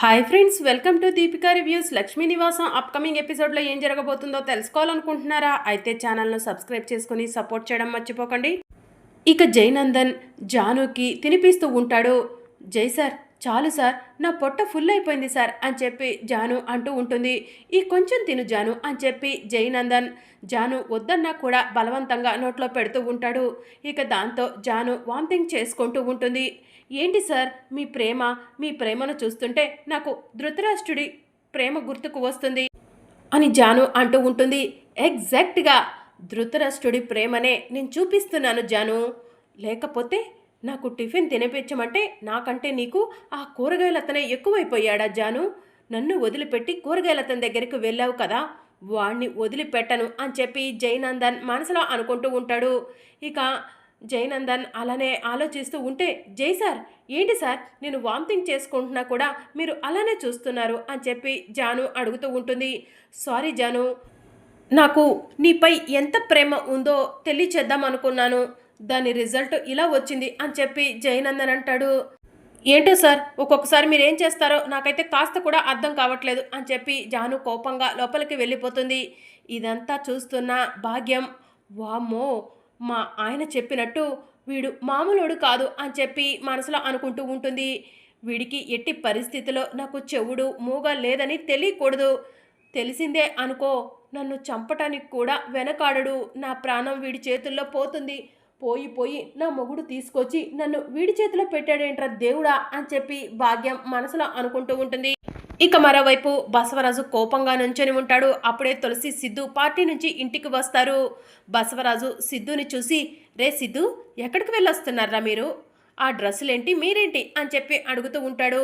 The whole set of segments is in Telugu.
Hi friends welcome to Deepika reviews Lakshmi Nivasam upcoming ఎపిసోడ్లో ఏం జరగబోతుందో తెలుసుకోవాలనుకుంటున్నారా? అయితే ఛానల్ను సబ్స్క్రైబ్ చేసుకుని సపోర్ట్ చేయడం మర్చిపోకండి. ఇక జైనందన్ జానుకి తినిపిస్తూ ఉంటాడు. జై సార్. చాలు సార్ నా పొట్ట ఫుల్ అయిపోయింది సార్ అని చెప్పి జాను అంటూ ఉంటుంది. ఈ కొంచెం తిను జాను అని చెప్పి జైనందన్ జాను వద్దన్నా కూడా బలవంతంగా నోట్లో పెడుతూ ఉంటాడు. ఇక దాంతో జాను వామిటింగ్ చేసుకుంటూ ఉంటుంది. ఏంటి సార్ మీ ప్రేమ? మీ ప్రేమను చూస్తుంటే నాకు ధృతరాష్ట్రుడి ప్రేమ గుర్తుకు వస్తుంది అని జాను అంటూ ఉంటుంది. ఎగ్జాక్ట్గా ధృతరాష్ట్రుడి ప్రేమనే నేను చూపిస్తున్నాను జాను. లేకపోతే నాకు టిఫిన్ తినిపించమంటే నాకంటే నీకు ఆ కూరగాయలతనే ఎక్కువైపోయాడా జాను? నన్ను వదిలిపెట్టి కూరగాయలతన దగ్గరికి వెళ్ళావు కదా? వాణ్ణి వదిలిపెట్టను అని చెప్పి జైనందన్ మనసులో అనుకుంటూ ఉంటాడు. ఇక జైనందన్ అలానే ఆలోచిస్తూ ఉంటే జై సార్ ఏంటి సార్? నేను వామిటింగ్ చేసుకుంటున్నా కూడా మీరు అలానే చూస్తున్నారు అని చెప్పి జాను అడుగుతూ ఉంటుంది. సారీ జాను నాకు నీపై ఎంత ప్రేమ ఉందో తెలియచేద్దాం అనుకున్నాను. దాని రిజల్ట్ ఇలా వచ్చింది అని చెప్పి జయనందన్ అంటాడు. ఏంటో సార్ ఒక్కొక్కసారి మీరు ఏం చేస్తారో నాకైతే కాస్త కూడా అర్థం కావట్లేదు అని చెప్పి జాను కోపంగా లోపలికి వెళ్ళిపోతుంది. ఇదంతా చూస్తున్న భాగ్యం వామ్మో మా ఆయన చెప్పినట్టు వీడు మామూలుడు కాదు అని చెప్పి మనసులో అనుకుంటూ ఉంటుంది. వీడికి ఎట్టి పరిస్థితిలో నాకు చెవుడు మూగ లేదని తెలియకూడదు. తెలిసిందే అనుకో నన్ను చంపటానికి కూడా వెనకాడడు. నా ప్రాణం వీడి చేతుల్లో పోతుంది. పోయి పోయి నా మొగుడు తీసుకొచ్చి నన్ను వీడి చేతిలో పెట్టాడేంట్రా దేవుడా అని చెప్పి భాగ్యం మనసులో అనుకుంటూ ఉంటుంది. ఇక మరోవైపు బసవరాజు కోపంగా నుంచొని ఉంటాడు. అప్పుడే తులసి సిద్ధు పార్టీ నుంచి ఇంటికి వస్తారు. బసవరాజు సిద్ధుని చూసి రే సిద్ధు ఎక్కడికి వెళ్ళొస్తున్నారా మీరు? ఆ డ్రెస్సులేంటి మీరేంటి? అని చెప్పి అడుగుతూ ఉంటాడు.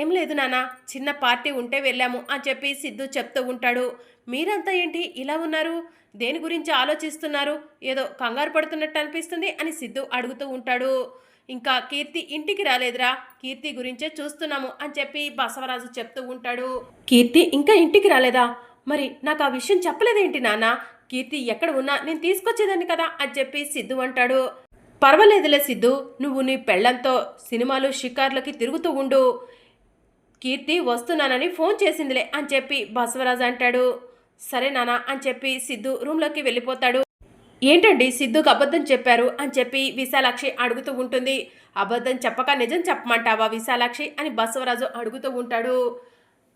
ఏం లేదు నానా చిన్న పార్టీ ఉంటే వెళ్ళాము అని చెప్పి సిద్ధు చెప్తూ ఉంటాడు. మీరంతా ఏంటి ఇలా ఉన్నారు? దేని గురించి ఆలోచిస్తున్నారు? ఏదో కంగారు పడుతున్నట్టు అనిపిస్తుంది అని సిద్ధు అడుగుతూ ఉంటాడు. ఇంకా కీర్తి ఇంటికి రాలేదురా కీర్తి గురించే చూస్తున్నాము అని చెప్పి బసవరాజు చెప్తూ ఉంటాడు. కీర్తి ఇంకా ఇంటికి రాలేదా? మరి నాకు ఆ విషయం చెప్పలేదేంటి నాన్న కీర్తి ఎక్కడ ఉన్నా నేను తీసుకొచ్చేదాన్ని కదా అని చెప్పి సిద్ధు అంటాడు. పర్వాలేదులే సిద్ధు నువ్వు నీ పెళ్ళంతో సినిమాలు షికార్లకి తిరుగుతూ ఉండు. కీర్తి వస్తున్నానని ఫోన్ చేసిందిలే అని చెప్పి బసవరాజు అంటాడు. సరే నానా అని చెప్పి సిద్ధు రూమ్లోకి వెళ్ళిపోతాడు. ఏంటండి సిద్ధుకు అబద్ధం చెప్పారు అని చెప్పి విశాలాక్షి అడుగుతూ ఉంటుంది. అబద్ధం చెప్పక నిజం చెప్పమంటావా విశాలాక్షి అని బసవరాజు అడుగుతూ ఉంటాడు.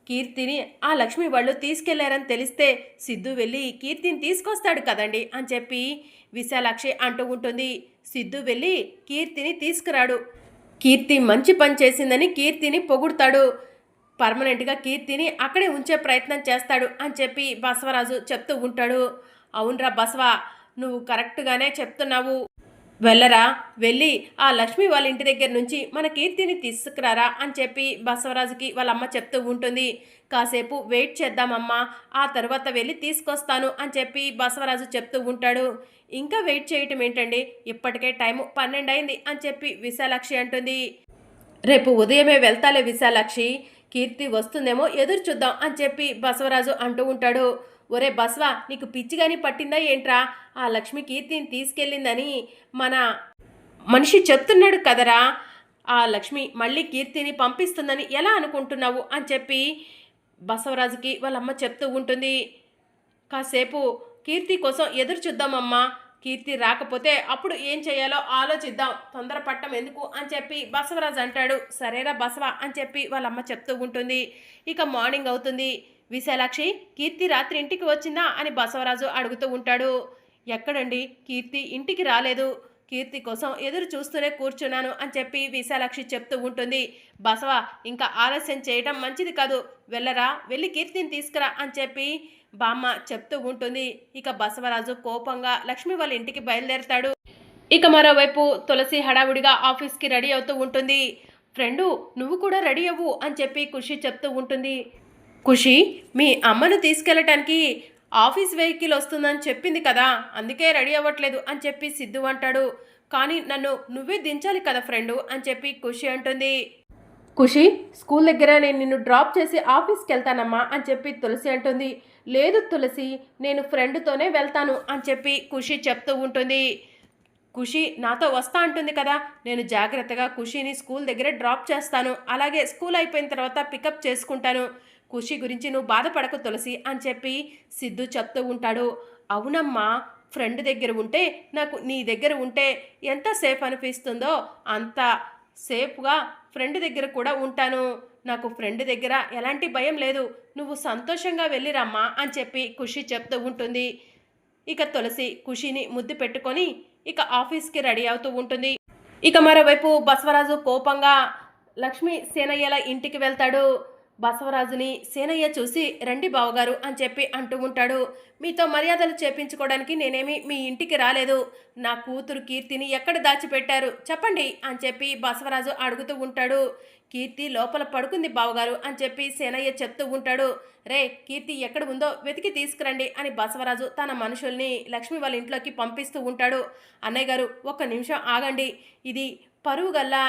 కీర్తిని ఆ లక్ష్మి వాళ్ళు తీసుకెళ్ళారని తెలిస్తే సిద్ధు వెళ్ళి కీర్తిని తీసుకొస్తాడు కదండి అని చెప్పి విశాలాక్షి అంటూ ఉంటుంది. సిద్ధు వెళ్ళి కీర్తిని తీసుకురాడు. కీర్తి మంచి పని చేసిందని కీర్తిని పొగుడతాడు. పర్మనెంట్గా కీర్తిని అక్కడే ఉంచే ప్రయత్నం చేస్తాడు అని చెప్పి బసవరాజు చెప్తూ ఉంటాడు. అవునరా బసవ నువ్వు కరెక్ట్గానే చెప్తున్నావు. వెళ్ళరా వెళ్ళి ఆ లక్ష్మి వాళ్ళ ఇంటి దగ్గర నుంచి మన కీర్తిని తీసుకురారా అని చెప్పి బసవరాజుకి వాళ్ళ అమ్మ చెప్తూ ఉంటుంది. కాసేపు వెయిట్ చేద్దామమ్మా ఆ తర్వాత వెళ్ళి తీసుకొస్తాను అని చెప్పి బసవరాజు చెప్తూ ఉంటాడు. ఇంకా వెయిట్ చేయటం ఏంటండి? ఇప్పటికే టైము పన్నెండు అయింది అని చెప్పి విశాలాక్షి అంటుంది. రేపు ఉదయమే వెళ్తాలే విశాలాక్షి. కీర్తి వస్తుందేమో ఎదురు చూద్దాం అని చెప్పి బసవరాజు అంటూ ఉంటాడు. ఒరే బసవ నీకు పిచ్చిగాని పట్టిందా ఏంట్రా? ఆ లక్ష్మి కీర్తిని తీసుకెళ్ళిందని మన మనిషి చెప్తున్నాడు కదరా. ఆ లక్ష్మి మళ్ళీ కీర్తిని పంపిస్తుందని ఎలా అనుకుంటున్నావు అని చెప్పి బసవరాజుకి వాళ్ళమ్మ చెప్తూ ఉంటుంది. కాసేపు కీర్తి కోసం ఎదురు చూద్దామమ్మా. కీర్తి రాకపోతే అప్పుడు ఏం చేయాలో ఆలోచిద్దాం. తొందరపట్టం ఎందుకు? అని చెప్పి బసవరాజు అంటాడు. సరేరా బసవ అని చెప్పి వాళ్ళమ్మ చెప్తూ ఉంటుంది. ఇక మార్నింగ్ అవుతుంది. విశాలాక్షి కీర్తి రాత్రి ఇంటికి వచ్చిందా? అని బసవరాజు అడుగుతూ ఉంటాడు. ఎక్కడండి? కీర్తి ఇంటికి రాలేదు. కీర్తి కోసం ఎదురు చూస్తూనే కూర్చున్నాను అని చెప్పి విశాలాక్షి చెప్తూ ఉంటుంది. బసవ ఇంకా ఆలస్యం చేయడం మంచిది కాదు. వెళ్ళరా? వెళ్ళి కీర్తిని తీసుకురా అని చెప్పి బామ్మ చెప్తూ ఉంటుంది. ఇక బసవరాజు కోపంగా లక్ష్మి వాళ్ళ ఇంటికి బయలుదేరతాడు. ఇక మరోవైపు తులసి హడావుడిగా ఆఫీస్కి రెడీ అవుతూ ఉంటుంది. ఫ్రెండు నువ్వు కూడా రెడీ అవ్వు అని చెప్పి ఖుషి చెప్తూ ఉంటుంది. ఖుషి మీ అమ్మను తీసుకెళ్ళటానికి ఆఫీస్ వెహికల్ వస్తుందని చెప్పింది కదా అందుకే రెడీ అవ్వట్లేదు అని చెప్పి సిద్ధు అంటాడు. కానీ నన్ను నువ్వే దించాలి కదా ఫ్రెండు అని చెప్పి ఖుషి అంటుంది. ఖుషి స్కూల్ దగ్గర నేను నిన్ను డ్రాప్ చేసి ఆఫీస్కి వెళ్తానమ్మా అని చెప్పి తులసి అంటుంది. లేదు తులసి నేను ఫ్రెండ్తోనే వెళ్తాను అని చెప్పి ఖుషి చెప్తూ ఉంటుంది. ఖుషి నాతో వస్తా అంటుంది కదా నేను జాగ్రత్తగా ఖుషిని స్కూల్ దగ్గర డ్రాప్ చేస్తాను. అలాగే స్కూల్ అయిపోయిన తర్వాత పికప్ చేసుకుంటాను. ఖుషి గురించి నువ్వు బాధపడకు తులసి అని చెప్పి సిద్ధు చెప్తూ ఉంటాడు. అవునమ్మా ఫ్రెండ్ దగ్గర ఉంటే నాకు నీ దగ్గర ఉంటే ఎంత సేఫ్ అనిపిస్తుందో అంత సేఫ్గా ఫ్రెండ్ దగ్గర కూడా ఉంటాను. నాకు ఫ్రెండ్ దగ్గర ఎలాంటి భయం లేదు. నువ్వు సంతోషంగా వెళ్ళిరమ్మా అని చెప్పి ఖుషి చెప్తూ ఉంటుంది. ఇక తులసి ఖుషిని ముద్దు పెట్టుకొని ఇక ఆఫీస్కి రెడీ అవుతూ ఉంటుంది. ఇక మరోవైపు బసవరాజు కోపంగా లక్ష్మి సేనయ్యల ఇంటికి వెళ్తాడు. బసవరాజుని సేనయ్య చూసి రండి బావగారు అని చెప్పి అంటూ ఉంటాడు. మీతో మర్యాదలు చేపించుకోవడానికి నేనేమి మీ ఇంటికి రాలేదు. నా కూతురు కీర్తిని ఎక్కడ దాచిపెట్టారు? చెప్పండి అని చెప్పి బసవరాజు అడుగుతూ ఉంటాడు. కీర్తి లోపల పడుకుంది బావగారు అని చెప్పి సేనయ్య చెప్తూ ఉంటాడు. రే కీర్తి ఎక్కడ ఉందో వెతికి తీసుకురండి అని బసవరాజు తన మనుషుల్ని లక్ష్మి వాళ్ళ ఇంట్లోకి పంపిస్తూ ఉంటాడు. అన్నయ్య గారు ఒక్క నిమిషం ఆగండి. ఇది పరువు గల్లా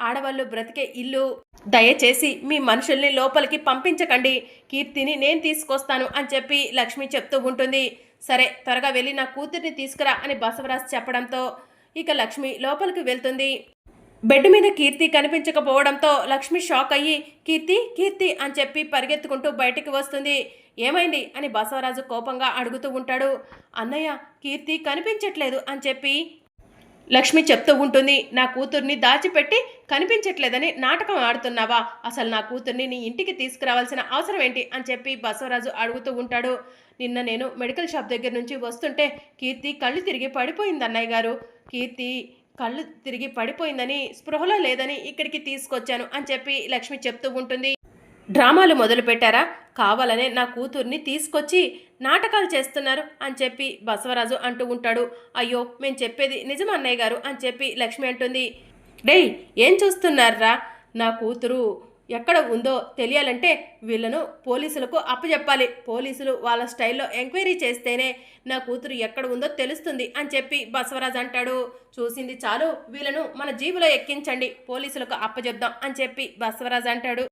ఆడవాళ్ళు బ్రతికే ఇల్లు దయచేసి మీ మనుషుల్ని లోపలికి పంపించకండి. కీర్తిని నేను తీసుకొస్తాను అని చెప్పి లక్ష్మి చెప్తూ ఉంటుంది. సరే త్వరగా వెళ్ళి నా కూతుర్ని తీసుకురా అని బసవరాజు చెప్పడంతో ఇక లక్ష్మి లోపలికి వెళ్తుంది. బెడ్ మీద కీర్తి కనిపించకపోవడంతో లక్ష్మి షాక్ అయ్యి కీర్తి కీర్తి అని చెప్పి పరిగెత్తుకుంటూ బయటికి వస్తుంది. ఏమైంది? అని బసవరాజు కోపంగా అడుగుతూ ఉంటాడు. అన్నయ్య కీర్తి కనిపించట్లేదు అని చెప్పి లక్ష్మి చెప్తూ ఉంటుంది నా కూతుర్ని దాచిపెట్టి కనిపించట్లేదని నాటకం ఆడుతున్నావా? అసలు నా కూతుర్ని నీ ఇంటికి తీసుకురావాల్సిన అవసరం ఏంటి? అని చెప్పి బసవరాజు అడుగుతూ ఉంటాడు. నిన్న నేను మెడికల్ షాప్ దగ్గర నుంచి వస్తుంటే కీర్తి కళ్ళు తిరిగి పడిపోయింది అన్నయ్య గారు. కీర్తి కళ్ళు తిరిగి పడిపోయిందని స్పృహలో లేదని ఇక్కడికి తీసుకొచ్చాను అని చెప్పి లక్ష్మి చెప్తూ ఉంటుంది. డ్రామాలు మొదలు పెట్టారా కావాలనే నా కూతుర్ని తీసుకొచ్చి నాటకాలు చేస్తున్నారు అని చెప్పి బసవరాజు అంటూ ఉంటాడు. అయ్యో మేము చెప్పేది నిజం అన్నయ్య గారు? అని చెప్పి లక్ష్మి అంటుంది. డేయ్ ఏం చూస్తున్నారా నా కూతురు ఎక్కడ ఉందో తెలియాలంటే వీళ్ళను పోలీసులకు అప్పచెప్పాలి పోలీసులు వాళ్ళ స్టైల్లో ఎంక్వైరీ చేస్తేనే నా కూతురు ఎక్కడ ఉందో తెలుస్తుంది అని చెప్పి బసవరాజు అంటాడు. చూసింది చాలు వీళ్ళను మన జీబులో ఎక్కించండి. పోలీసులకు అప్పచెప్దాం అని చెప్పి బసవరాజు అంటాడు.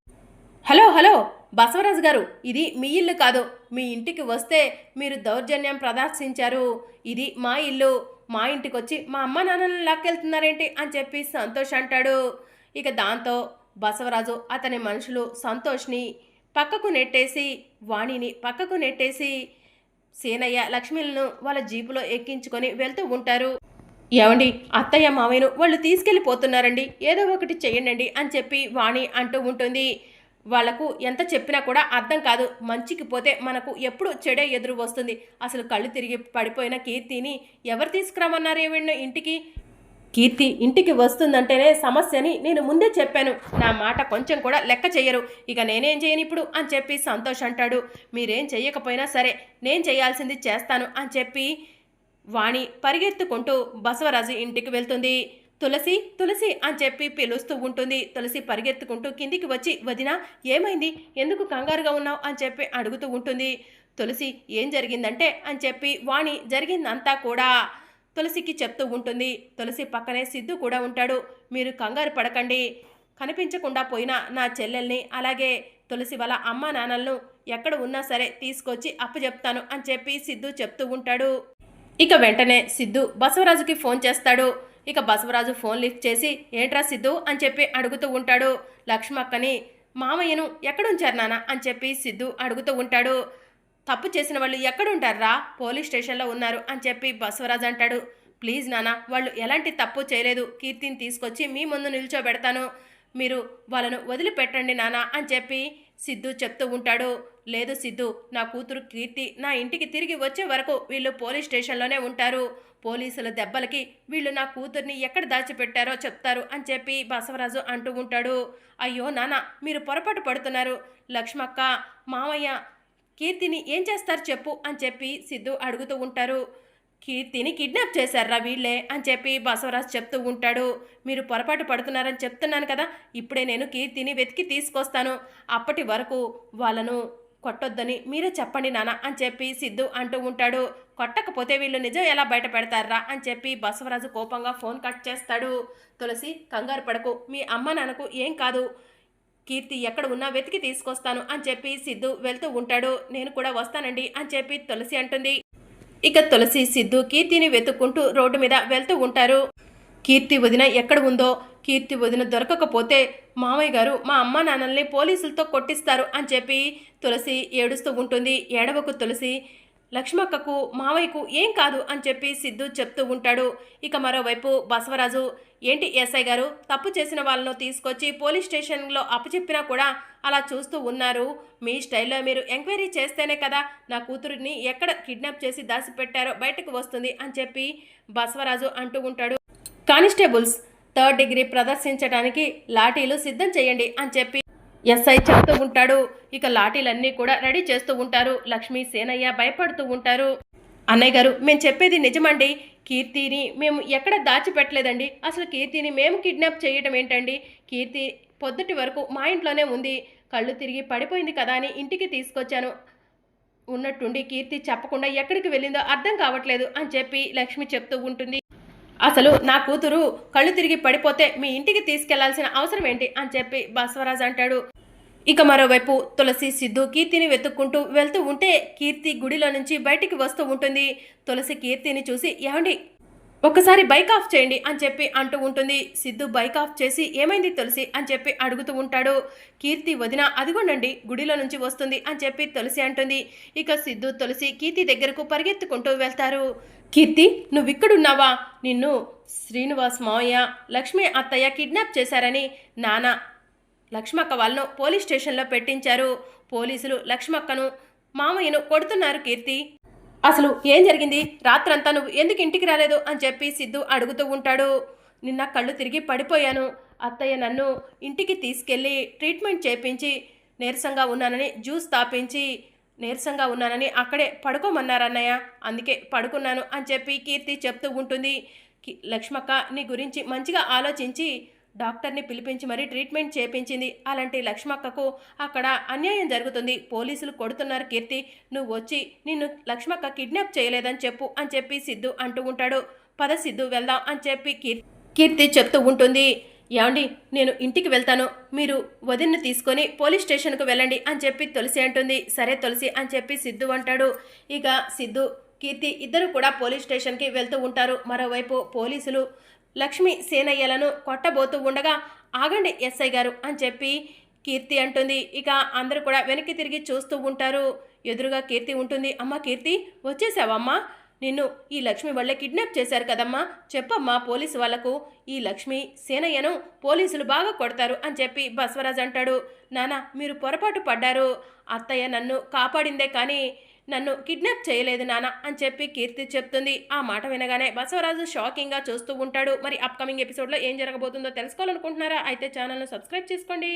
హలో హలో బసవరాజు గారు ఇది మీ ఇల్లు కాదు. మీ ఇంటికి వస్తే మీరు దౌర్జన్యం ప్రదర్శించారు. ఇది మా ఇల్లు. మా ఇంటికి వచ్చి మా అమ్మ నాన్నలను లాక్కెళ్తున్నారేంటి అని చెప్పి సంతోష్ అంటాడు. ఇక దాంతో బసవరాజు అతని మనుషులు సంతోష్ని పక్కకు నెట్టేసి వాణిని పక్కకు నెట్టేసి సేనయ్య లక్ష్మిలను వాళ్ళ జీపులో ఎక్కించుకొని వెళ్తూ ఉంటారు. ఏమండి అత్తయ్య మావయ్యను వాళ్ళు తీసుకెళ్ళిపోతున్నారండి. ఏదో ఒకటి చేయండి అని చెప్పి వాణి అంటూ ఉంటుంది. వాళ్ళకు ఎంత చెప్పినా కూడా అర్థం కాదు. మంచికి పోతే మనకు ఎప్పుడు చెడే ఎదురు వస్తుంది. అసలు కళ్ళు తిరిగి పడిపోయిన కీర్తిని ఎవరు తీసుకురామన్నారు ఏమన్నా ఇంటికి? కీర్తి ఇంటికి వస్తుందంటేనే సమస్యని నేను ముందే చెప్పాను. నా మాట కొంచెం కూడా లెక్క చేయరు ఇక నేనేం చేయను ఇప్పుడు? అని చెప్పి సంతోష్ అంటాడు. మీరేం చెయ్యకపోయినా సరే నేను చేయాల్సింది చేస్తాను అని చెప్పి వాణి పరిగెత్తుకుంటూ బసవరాజు ఇంటికి వెళ్తుంది. తులసి తులసి అని చెప్పి పిలుస్తూ ఉంటుంది. తులసి పరిగెత్తుకుంటూ కిందికి వచ్చి వదిన ఏమైంది? ఎందుకు కంగారుగా ఉన్నావు? అని చెప్పి అడుగుతూ ఉంటుంది. తులసి ఏం జరిగిందంటే? అని చెప్పి వాణి జరిగిందంతా కూడా తులసికి చెప్తూ ఉంటుంది. తులసి పక్కనే సిద్ధు కూడా ఉంటాడు. మీరు కంగారు పడకండి. కనిపించకుండా పోయిన నా చెల్లెల్ని అలాగే తులసి వాళ్ళ అమ్మ నాన్నలను ఎక్కడ ఉన్నా సరే తీసుకొచ్చి అప్పచెప్తాను అని చెప్పి సిద్ధు చెప్తూ ఉంటాడు. ఇక వెంటనే సిద్ధు బసవరాజుకి ఫోన్ చేస్తాడు. ఇక బసవరాజు ఫోన్ లిఫ్ట్ చేసి ఏంట్రా సిద్ధు? అని చెప్పి అడుగుతూ ఉంటాడు. లక్ష్మక్కని మామయ్యను ఎక్కడుంచారు నాన్న? అని చెప్పి సిద్ధు అడుగుతూ ఉంటాడు. తప్పు చేసిన వాళ్ళు ఎక్కడుంటారా పోలీస్ స్టేషన్లో ఉన్నారు. అని చెప్పి బసవరాజు అంటాడు. ప్లీజ్ నాన్న వాళ్ళు ఎలాంటి తప్పు చేయలేదు. కీర్తిని తీసుకొచ్చి మీ ముందు నిల్చోబెడతాను. మీరు వాళ్ళను వదిలిపెట్టండి నాన్న అని చెప్పి సిద్ధు చెప్తూ ఉంటాడు. లేదు సిద్ధు నా కూతురు కీర్తి నా ఇంటికి తిరిగి వచ్చే వరకు వీళ్ళు పోలీస్ స్టేషన్లోనే ఉంటారు. పోలీసుల దెబ్బలకి వీళ్ళు నా కూతుర్ని ఎక్కడ దాచిపెట్టారో చెప్తారు అని చెప్పి బసవరాజు అంటూ ఉంటాడు. అయ్యో నాన్న మీరు పొరపాటు పడుతున్నారు. లక్ష్మక్క మామయ్య కీర్తిని ఏం చేస్తారు చెప్పు అని చెప్పి సిద్ధు అడుగుతూ ఉంటారు. కీర్తిని కిడ్నాప్ చేశారా వీళ్ళే అని చెప్పి బసవరాజు చెప్తూ ఉంటాడు. మీరు పొరపాటు పడుతున్నారని చెప్తున్నాను కదా ఇప్పుడే నేను కీర్తిని వెతికి తీసుకొస్తాను. అప్పటి వరకు వాళ్ళను కొట్టొద్దని మీరే చెప్పండి నాన్న అని చెప్పి సిద్ధు అంటూ ఉంటాడు. కొట్టకపోతే వీళ్ళు నిజం ఎలా బయట పెడతారా అని చెప్పి బసవరాజు కోపంగా ఫోన్ కట్ చేస్తాడు. తులసి కంగారు పడకు మీ అమ్మ నాన్నకు ఏం కాదు. కీర్తి ఎక్కడ ఉన్నా వెతికి తీసుకొస్తాను అని చెప్పి సిద్ధు వెళ్తూ ఉంటాడు. నేను కూడా వస్తానండి అని చెప్పి తులసి అంటుంది. ఇక తులసి సిద్ధు కీర్తిని వెతుక్కుంటూ రోడ్డు మీద వెళ్తూ ఉంటారు. కీర్తి వదిన ఎక్కడ ఉందో కీర్తి వదిన దొరకకపోతే మామయ్య గారు మా అమ్మ నాన్నల్ని పోలీసులతో కొట్టిస్తారు అని చెప్పి తులసి ఏడుస్తూ ఉంటుంది. ఏడవకు తులసి లక్ష్మక్కకు మావయ్యకు ఏం కాదు అని చెప్పి సిద్ధు చెప్తూ ఉంటాడు. ఇక మరోవైపు బసవరాజు ఏంటి ఎస్ఐ గారు తప్పు చేసిన వాళ్ళను తీసుకొచ్చి పోలీస్ స్టేషన్లో అప్పచెప్పినా కూడా అలా చూస్తూ ఉన్నారు. మీ స్టైల్లో మీరు ఎంక్వైరీ చేస్తేనే కదా నా కూతురిని ఎక్కడ కిడ్నాప్ చేసి దాచిపెట్టారో బయటకు వస్తుంది అని చెప్పి బసవరాజు అంటూ ఉంటాడు. కానిస్టేబుల్స్ థర్డ్ డిగ్రీ ప్రదర్శించడానికి లాఠీలు సిద్ధం చేయండి అని చెప్పి ఎస్ఐ చెప్తూ ఉంటాడు. ఇక లాఠీలన్నీ కూడా రెడీ చేస్తూ ఉంటారు. లక్ష్మి సేనయ్య భయపడుతూ ఉంటారు. అన్నయ్య గారు మేము చెప్పేది నిజమండి. కీర్తిని మేము ఎక్కడ దాచిపెట్టలేదండి. అసలు కీర్తిని మేము కిడ్నాప్ చేయటం ఏంటండి? కీర్తి పొద్దుటి వరకు మా ఇంట్లోనే ఉంది. కళ్ళు తిరిగి పడిపోయింది కదా అని ఇంటికి తీసుకొచ్చాను. ఉన్నట్టుండి కీర్తి చెప్పకుండా ఎక్కడికి వెళ్ళిందో అర్థం కావట్లేదు అని చెప్పి లక్ష్మి చెప్తూ ఉంటుంది. అసలు నా కూతురు కళ్ళు తిరిగి పడిపోతే మీ ఇంటికి తీసుకెళ్ళాల్సిన అవసరం ఏంటి అని చెప్పి బసవరాజ్ అంటాడు. ఇక మరోవైపు తులసి సిద్ధు కీర్తిని వెతుక్కుంటూ వెళ్తూ ఉంటే కీర్తి గుడిలో నుంచి బయటికి వస్తూ ఉంటుంది. తులసి కీర్తిని చూసి ఏమండి ఒకసారి బైక్ ఆఫ్ చేయండి అని చెప్పి అంటూ ఉంటుంది. సిద్ధు బైక్ ఆఫ్ చేసి ఏమైంది తులసి? అని చెప్పి అడుగుతూ ఉంటాడు. కీర్తి వదిన అదిగోండండి గుడిలో నుంచి వస్తుంది అని చెప్పి తులసి అంటుంది. ఇక సిద్ధు తులసి కీర్తి దగ్గరకు పరిగెత్తుకుంటూ వెళ్తారు. కీర్తి నువ్వు ఇక్కడున్నావా నిన్ను శ్రీనివాస్ మావయ్య లక్ష్మి అత్తయ్య కిడ్నాప్ చేశారని నాన్న లక్ష్మక్క వాళ్ళను పోలీస్ స్టేషన్లో పెట్టించారు. పోలీసులు లక్ష్మక్కను మామయ్యను కొడుతున్నారు కీర్తి. అసలు ఏం జరిగింది? రాత్రంతా నువ్వు ఎందుకు ఇంటికి రాలేదు అని చెప్పి సిద్ధు అడుగుతూ ఉంటాడు. నిన్న కళ్ళు తిరిగి పడిపోయాను. అత్తయ్య నన్ను ఇంటికి తీసుకెళ్ళి ట్రీట్మెంట్ చేపించి నీరసంగా ఉన్నానని జ్యూస్ తాపించి నీరసంగా ఉన్నానని అక్కడే పడుకోమన్నారన్నయ్య. అందుకే పడుకున్నాను అని చెప్పి కీర్తి చెప్తూ ఉంటుంది. లక్ష్మక్క నీ గురించి మంచిగా ఆలోచించి డాక్టర్ని పిలిపించి మరీ ట్రీట్మెంట్ చేపించింది. అలాంటి లక్ష్మక్కకు అక్కడ అన్యాయం జరుగుతుంది. పోలీసులు కొడుతున్నారు కీర్తి. నువ్వు వచ్చి నిన్ను లక్ష్మక్క కిడ్నాప్ చేయలేదని చెప్పు అని చెప్పి సిద్ధు అంటూ ఉంటాడు. పద సిద్ధు వెళ్దాం అని చెప్పి కీర్తి కీర్తి చెప్తూ ఉంటుంది. ఏమండి నేను ఇంటికి వెళ్తాను. మీరు వదిన్ని తీసుకొని పోలీస్ స్టేషన్కు వెళ్ళండి అని చెప్పి తులసి అంటుంది. సరే తులసి అని చెప్పి సిద్ధు అంటాడు. ఇక సిద్ధు కీర్తి ఇద్దరు కూడా పోలీస్ స్టేషన్కి వెళ్తూ ఉంటారు. మరోవైపు పోలీసులు లక్ష్మి సేనయ్యలను కొట్టబోతూ ఉండగా ఆగండి ఎస్ఐ గారు అని చెప్పి కీర్తి అంటుంది. ఇక అందరూ కూడా వెనక్కి తిరిగి చూస్తూ ఉంటారు. ఎదురుగా కీర్తి ఉంటుంది. అమ్మ కీర్తి వచ్చేసావమ్మా నిన్ను ఈ లక్ష్మి వాళ్ళే కిడ్నాప్ చేశారు కదమ్మా. చెప్పమ్మా పోలీసు వాళ్ళకు ఈ లక్ష్మి సేనయ్యను పోలీసులు బాగా కొడతారు అని చెప్పి బస్వరాజ్ అంటాడు. నానా మీరు పొరపాటు పడ్డారు. అత్తయ్య నన్ను కాపాడిందే కానీ నన్ను కిడ్నాప్ చేయలేదు నాన్న అని చెప్పి కీర్తి చెప్తుంది. ఆ మాట వినగానే బసవరాజు షాకింగ్గా చూస్తూ ఉంటాడు. మరి అప్కమింగ్ ఎపిసోడ్లో ఏం జరగబోతుందో తెలుసుకోవాలనుకుంటున్నారా? అయితే ఛానల్ను సబ్స్క్రైబ్ చేసుకోండి.